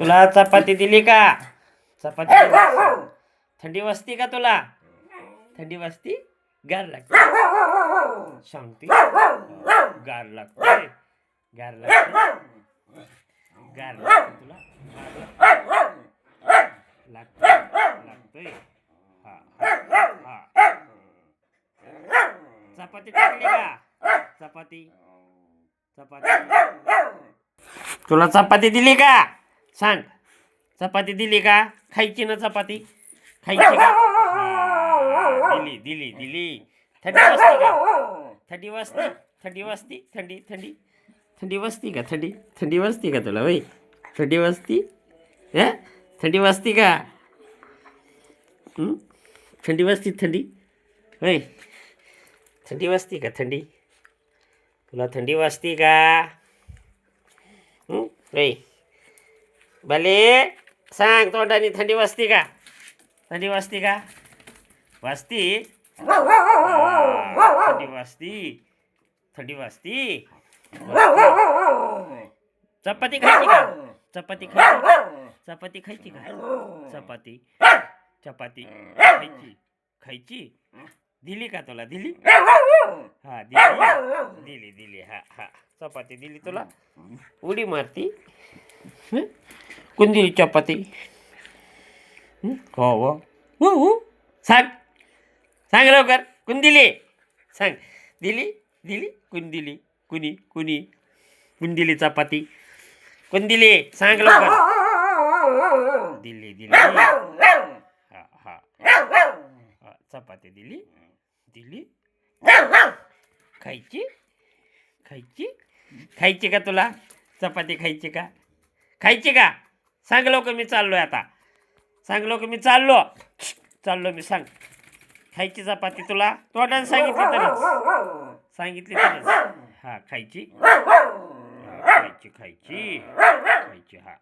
तुला चपाती दिली का? चपाती? थंडी वाजती का तुला? थंडी वाजती गार लागते सांगते गार लागते गार लागते गार लागते तुला. लागते लागतंय हा हा हा चपाती टाकली का? चपाती. चपाती. तुला चपाती दिली का? सांग. चपाती दिली का? खायची ना चपाती? खायची का? हा, दिली दिली दिली. थंडी वाजती का? थंडी वाजती थंडी वाजती थंडी थंडी. थंडी वाजती का थंडी? थंडी वाजती का तुला वय थंडी वाजती हे? थंडी वाजती का? हं? थंडी वाजती थंडी? होय थंडी वाजती का थंडी? तुला थंडी वाजती का? हं? भले सांग तोंडाने थंडी वाजती का? थंडी वाजती का? वाजती? थंडी वाजती. थंडी वाजती. वाजती. चपाती खायची का? चपाती खायची चपाती खायची का? चपाती. चपाती खायची. खायची? दिली का तुला? दिली? हा दिली. दिली दिली. हा हा. चपाती दिली तुला. उडी मारती. हं? चपाती. हो? हो हो. हो सांग. सांग लवकर. कोण दिली सांग. दिली दिली कोण कुणी कुणी. कोण चपाती. कोण दिली सांग लवकर. दिली दिली. हा. हा, चपाती दिली. दिली. खायची? खायची? खायची का तुला? चपाती खायची का? खायची का? सांगलो का मी चाललो आहे आता. सांगलो की मी चाललो. चाललो मी सांग. खायची चपाती तुला? तोंडाने सांगितली तरच. सांगितली तरच. हा खायची. खायची खायची. खायची हा.